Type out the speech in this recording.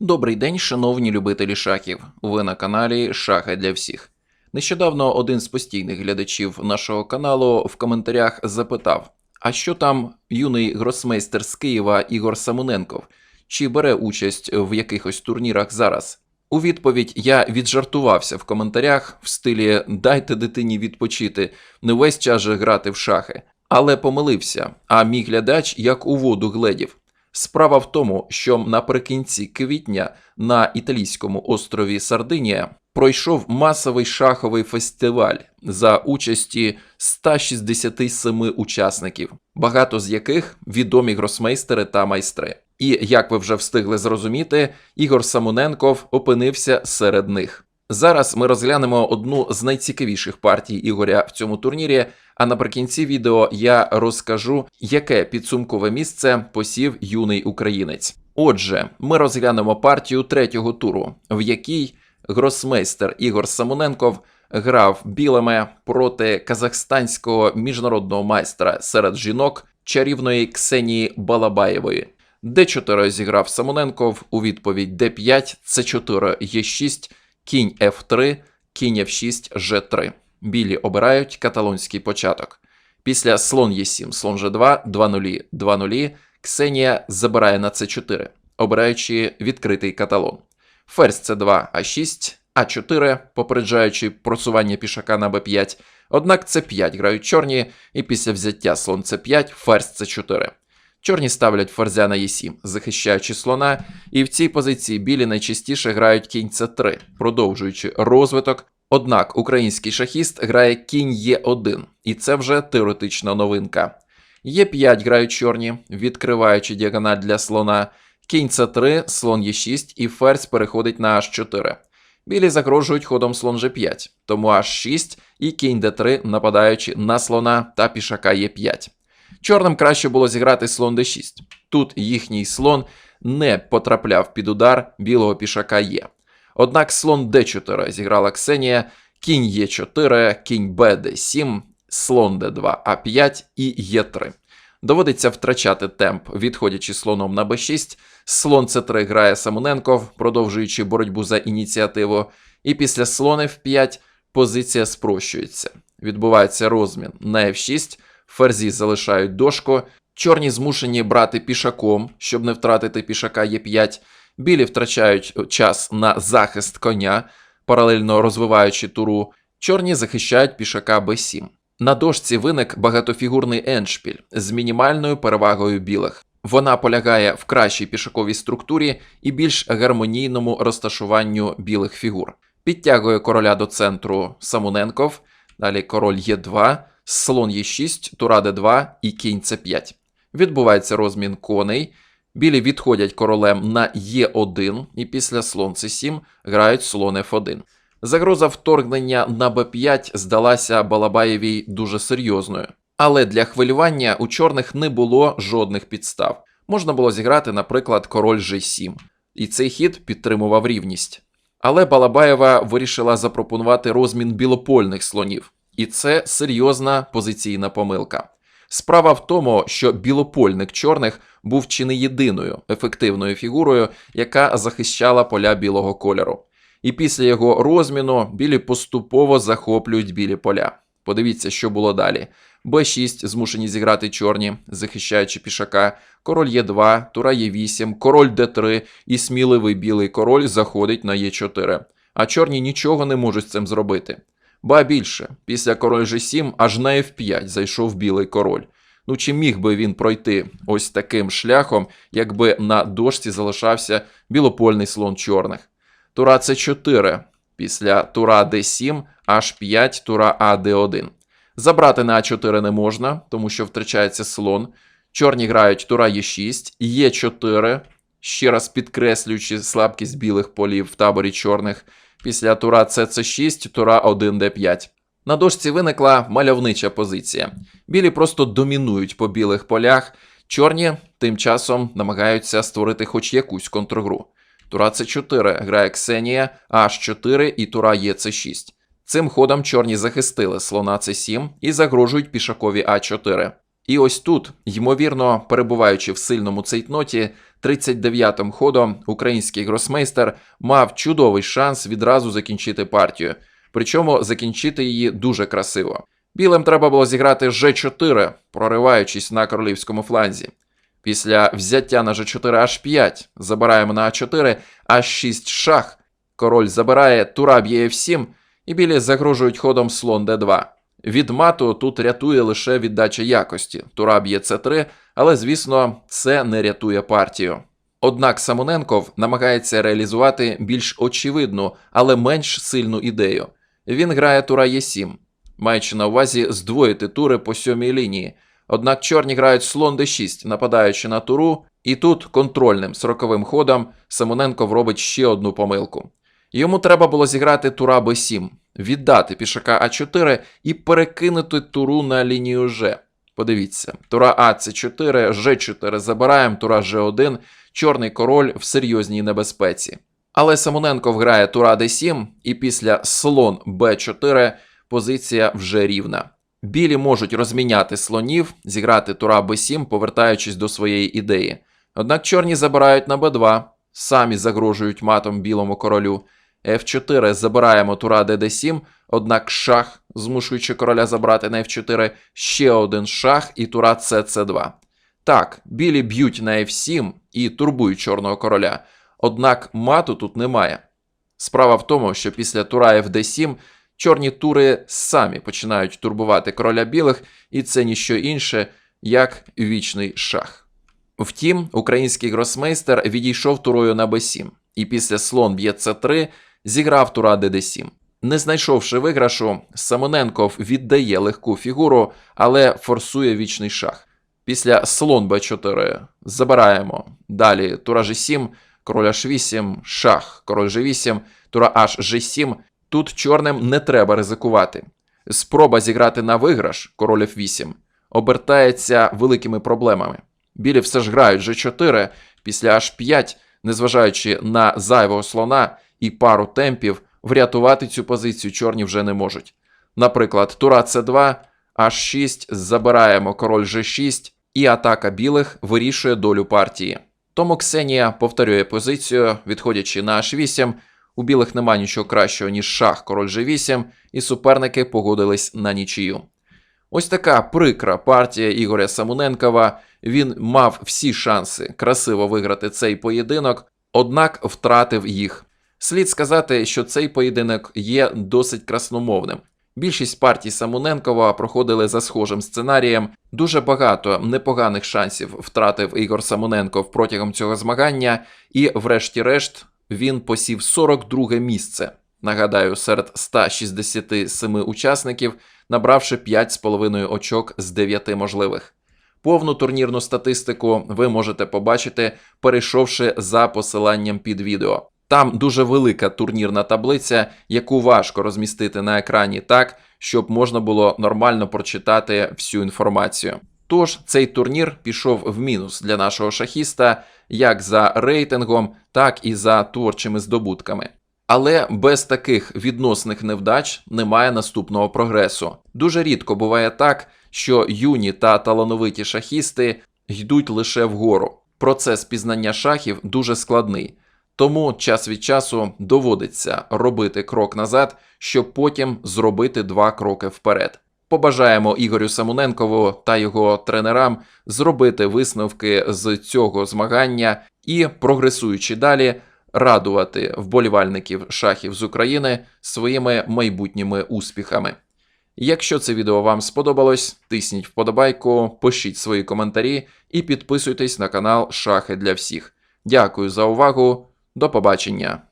Добрий день, шановні любителі шахів. Ви на каналі Шахи для всіх. Нещодавно один з постійних глядачів нашого каналу в коментарях запитав: а що там юний гросмейстер з Києва Ігор Самоненков? Чи бере участь в якихось турнірах зараз? У відповідь я віджартувався в коментарях в стилі Дайте дитині відпочити, не весь час же грати в шахи. Але помилився, а мій глядач як у воду гледів. Справа в тому, що наприкінці квітня на італійському острові Сардинія пройшов масовий шаховий фестиваль за участі 167 учасників, багато з яких відомі гросмейстери та майстри. І як ви вже встигли зрозуміти, Ігор Самоненков опинився серед них. Зараз ми розглянемо одну з найцікавіших партій Ігоря в цьому турнірі. А наприкінці відео я розкажу, яке підсумкове місце посів юний українець. Отже, ми розглянемо партію третього туру, в якій гросмейстер Ігор Самоненков грав білими проти казахстанського міжнародного майстра серед жінок чарівної Ксенії Балабаєвої. Д4 зіграв Самоненков у відповідь Д5, С4, Е6, кінь Ф3, кінь F6, Ж3. Білі обирають каталонський початок. Після слон Е7, слон Ж2, 2-0, 2-0, Ксенія забирає на С4, обираючи відкритий каталон. Ферзь С2, А6, А4, попереджаючи просування пішака на Б5. Однак С5 грають чорні, і після взяття слон С5, ферзь С4. Чорні ставлять ферзя на Е7, захищаючи слона, і в цій позиції білі найчастіше грають кінь С3, продовжуючи розвиток. Однак український шахіст грає кінь Е1, і це вже теоретична новинка. Е5 грають чорні, відкриваючи діагональ для слона, кінь С3, слон Е6 і ферзь переходить на H4. Білі загрожують ходом слон G5, тому H6 і кінь D3, нападаючи на слона та пішака Е5. Чорним краще було зіграти слон d6. Тут їхній слон не потрапляв під удар білого пішака Е. Однак слон d4 зіграла Ксенія, кінь Е4, кінь БД7, слон Д2, А5 і Е3. Доводиться втрачати темп, відходячи слоном на Б6. Слон С3 грає Самоненков, продовжуючи боротьбу за ініціативу. І після слон F5 позиція спрощується. Відбувається розмін на F6, ферзі залишають дошку. Чорні змушені брати пішаком, щоб не втратити пішака Е5. Білі втрачають час на захист коня, паралельно розвиваючи туру. Чорні захищають пішака Б7. На дошці виник багатофігурний еншпіль з мінімальною перевагою білих. Вона полягає в кращій пішаковій структурі і більш гармонійному розташуванню білих фігур. Підтягує короля до центру Самоненков, далі король Е2, слон Е6, тура Д2 і кінь С5. Відбувається розмін коней. Білі відходять королем на Е1 і після слон С7 грають слон Ф1. Загроза вторгнення на Б5 здалася Балабаєвій дуже серйозною. Але для хвилювання у чорних не було жодних підстав. Можна було зіграти, наприклад, король G7, і цей хід підтримував рівність. Але Балабаєва вирішила запропонувати розмін білопольних слонів, і це серйозна позиційна помилка. Справа в тому, що білопольник чорних був чи не єдиною ефективною фігурою, яка захищала поля білого кольору. І після його розміну білі поступово захоплюють білі поля. Подивіться, що було далі. Б6 змушені зіграти чорні, захищаючи пішака, король Е2, тура Е8, король Д3 і сміливий білий король заходить на Е4. А чорні нічого не можуть з цим зробити. Ба більше, після король G7 аж на F5 зайшов білий король. Ну чи міг би він пройти ось таким шляхом, якби на дошці залишався білопольний слон чорних? Тура С4, після тура Д7, H5, тура АД1. Забрати на А4 не можна, тому що втрачається слон. Чорні грають тура Е6, Е4, ще раз підкреслюючи слабкість білих полів в таборі чорних. Після тура ЦЦ6, тура 1Д5. На дошці виникла мальовнича позиція. Білі просто домінують по білих полях, чорні тим часом намагаються створити хоч якусь контргру. Тура С4 грає Ксенія, H4 і тура ЕЦ6. Цим ходом чорні захистили слона С7 і загрожують пішакові А4. І ось тут, ймовірно, перебуваючи в сильному цейтноті, 39-м ходом український гросмейстер мав чудовий шанс відразу закінчити партію, причому закінчити її дуже красиво. Білим треба було зіграти G4, прориваючись на королівському фланзі. Після взяття на G4 H5 забираємо на А4, H6 шах. Король забирає, тура б'є F7, і білі загрожують ходом слон D2. Від мату тут рятує лише віддача якості. Тура б'є С3, але, звісно, це не рятує партію. Однак Самоненков намагається реалізувати більш очевидну, але менш сильну ідею. Він грає тура Е7, маючи на увазі здвоїти тури по сьомій лінії. Однак чорні грають слон d6, нападаючи на туру, і тут контрольним сроковим ходом Самоненков робить ще одну помилку. Йому треба було зіграти тура b7, віддати пішака а4 і перекинути туру на лінію G. Подивіться, тура А це 4, G4 забираємо, тура G1, чорний король в серйозній небезпеці. Але Самоненков грає тура d7, і після слон b4 позиція вже рівна. Білі можуть розміняти слонів, зіграти тура b7, повертаючись до своєї ідеї. Однак чорні забирають на b2, самі загрожують матом білому королю. F4 забираємо тура dd7, однак шах, змушуючи короля забрати на F4, ще один шах і тура CC2. Так, білі б'ють на F7 і турбують чорного короля, однак мату тут немає. Справа в тому, що після тура FD7 чорні тури самі починають турбувати короля білих, і це ніщо інше, як вічний шах. Втім, український гросмейстер відійшов турою на b7, і після слон б'є c3 зіграв тура dd7. Не знайшовши виграшу, Самоненков віддає легку фігуру, але форсує вічний шах. Після слон b4 забираємо. Далі тура g7, король h8, шах, король g8, тура h g7. Тут чорним не треба ризикувати. Спроба зіграти на виграш, король f8, обертається великими проблемами. Білі все ж грають g4, після h5, незважаючи на зайвого слона і пару темпів, врятувати цю позицію чорні вже не можуть. Наприклад, тура c2, h6, забираємо король g6, і атака білих вирішує долю партії. Тому Ксенія повторює позицію, відходячи на h8. У білих нема нічого кращого, ніж шах, король g8, і суперники погодились на нічию. Ось така прикра партія Ігоря Самуненкова. Він мав всі шанси красиво виграти цей поєдинок, однак втратив їх. Слід сказати, що цей поєдинок є досить красномовним. Більшість партій Самуненкова проходили за схожим сценарієм. Дуже багато непоганих шансів втратив Ігор Самуненков протягом цього змагання, і, врешті-решт, він посів 42 місце. Нагадаю, серед 167 учасників, набравши 5,5 очок з 9 можливих. Повну турнірну статистику ви можете побачити, перейшовши за посиланням під відео. Там дуже велика турнірна таблиця, яку важко розмістити на екрані так, щоб можна було нормально прочитати всю інформацію. Тож цей турнір пішов в мінус для нашого шахіста як за рейтингом, так і за творчими здобутками. Але без таких відносних невдач немає наступного прогресу. Дуже рідко буває так, що юні та талановиті шахісти йдуть лише вгору. Процес пізнання шахів дуже складний, тому час від часу доводиться робити крок назад, щоб потім зробити два кроки вперед. Побажаємо Ігорю Самоненкову та його тренерам зробити висновки з цього змагання і, прогресуючи далі, радувати вболівальників шахів з України своїми майбутніми успіхами. Якщо це відео вам сподобалось, тисніть вподобайку, пишіть свої коментарі і підписуйтесь на канал Шахи для всіх. Дякую за увагу, до побачення!